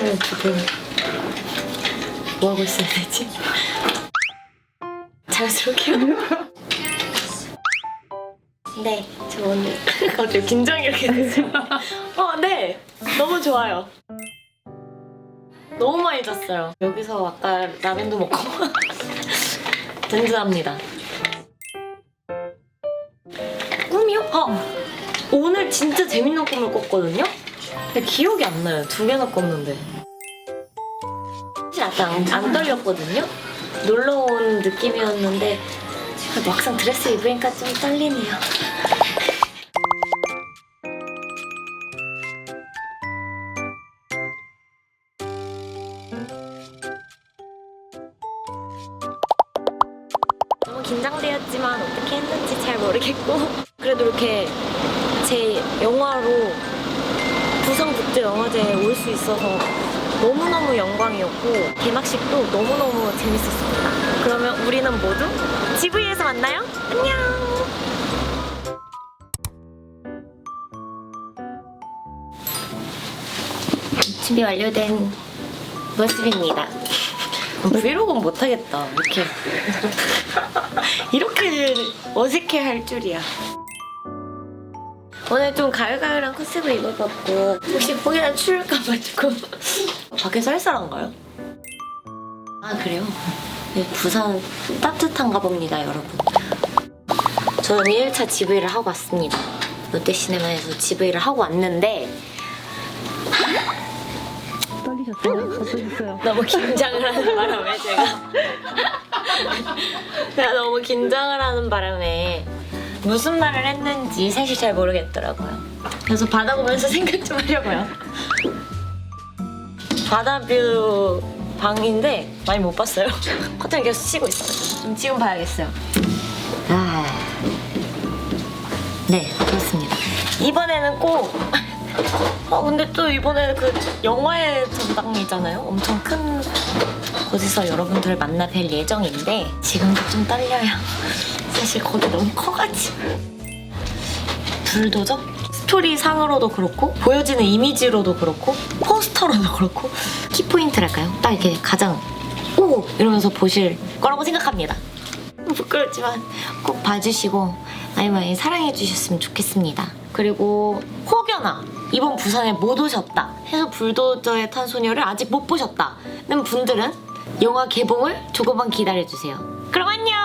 오늘 지금 뭐 하고 있어야 되지? 자연스럽게 네, 저 오늘 갑자기 긴장이 이렇게 됐어요. 어, 네, 너무 좋아요. 너무 많이 잤어요. 여기서 아까 라면도 먹고 든든합니다. 꿈이요? 아, 오늘 진짜 재밌는 꿈을 꿨거든요? 근데 기억이 안 나요. 두 개나 꿨는데. 사실 아까 안, 안 떨렸거든요? 놀러 온 느낌이었는데 막상 드레스 입으니까 좀 떨리네요. 너무 긴장되었지만 어떻게 했는지 잘 모르겠고 그래도 이렇게 제 영화로 부산국제영화제에 올 수 있어서 너무너무 영광이었고 개막식도 너무너무 재밌었습니다. 그러면 우리는 모두 GV에서 만나요. 안녕. 준비 완료된 모습입니다. 브이로그는 못하겠다. 이렇게 이렇게 어색해 할 줄이야. 오늘 좀 가을가을한 컨셉을 입어봤고 혹시 혹여나 추울까봐 조금 밖에서 헬스한가요? 아 그래요? 네, 부산 따뜻한가 봅니다 여러분 저는 1차 GV를 하고 왔습니다 롯데시네마에서 GV를 하고 왔는데 떨리셨어요? 어떠셨어요? 너무 긴장을 하는 바람에 제가 제가 너무 긴장을 하는 바람에 무슨 말을 했는지 사실 잘 모르겠더라고요. 그래서 바다 보면서 생각 좀 하려고요. 바다뷰 방인데 많이 못 봤어요. 커튼 계속 치고 있어요. 좀 지금 봐야겠어요. 아, 네 그렇습니다. 이번에는 꼭 어, 근데 또 이번에 그 영화의 전당이잖아요. 엄청 큰 곳에서 여러분들을 만나 뵐 예정인데 지금도 좀 떨려요. 사실 거기 너무 커가지고. 불도저? 스토리 상으로도 그렇고 보여지는 이미지로도 그렇고 포스터로도 그렇고 키포인트랄까요? 딱 이렇게 가장 오 이러면서 보실 거라고 생각합니다. 부끄럽지만 꼭 봐주시고 많이 많이 사랑해 주셨으면 좋겠습니다. 그리고 혹여나 이번 부산에 못 오셨다 해서 불도저에 탄 소녀를 아직 못 보셨다는 분들은 영화 개봉을 조금만 기다려 주세요. 그럼 안녕.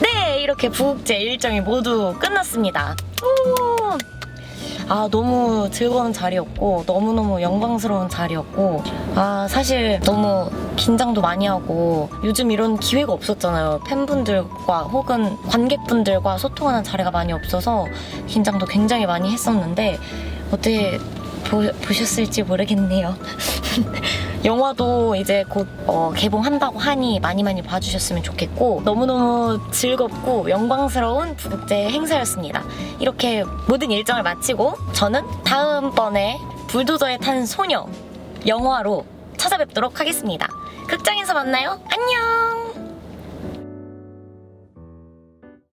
네, 이렇게 부국제 일정이 모두 끝났습니다. 우! 아, 너무 즐거운 자리였고, 너무너무 영광스러운 자리였고, 아, 사실 너무 긴장도 많이 하고, 요즘 이런 기회가 없었잖아요. 팬분들과 혹은 관객분들과 소통하는 자리가 많이 없어서 긴장도 굉장히 많이 했었는데, 어떻게 보, 보셨을지 모르겠네요. 영화도 이제 곧 어, 개봉한다고 하니 많이 많이 봐주셨으면 좋겠고 너무너무 즐겁고 영광스러운 부국제 행사였습니다. 이렇게 모든 일정을 마치고 저는 다음번에 불도저에 탄 소녀 영화로 찾아뵙도록 하겠습니다. 극장에서 만나요. 안녕!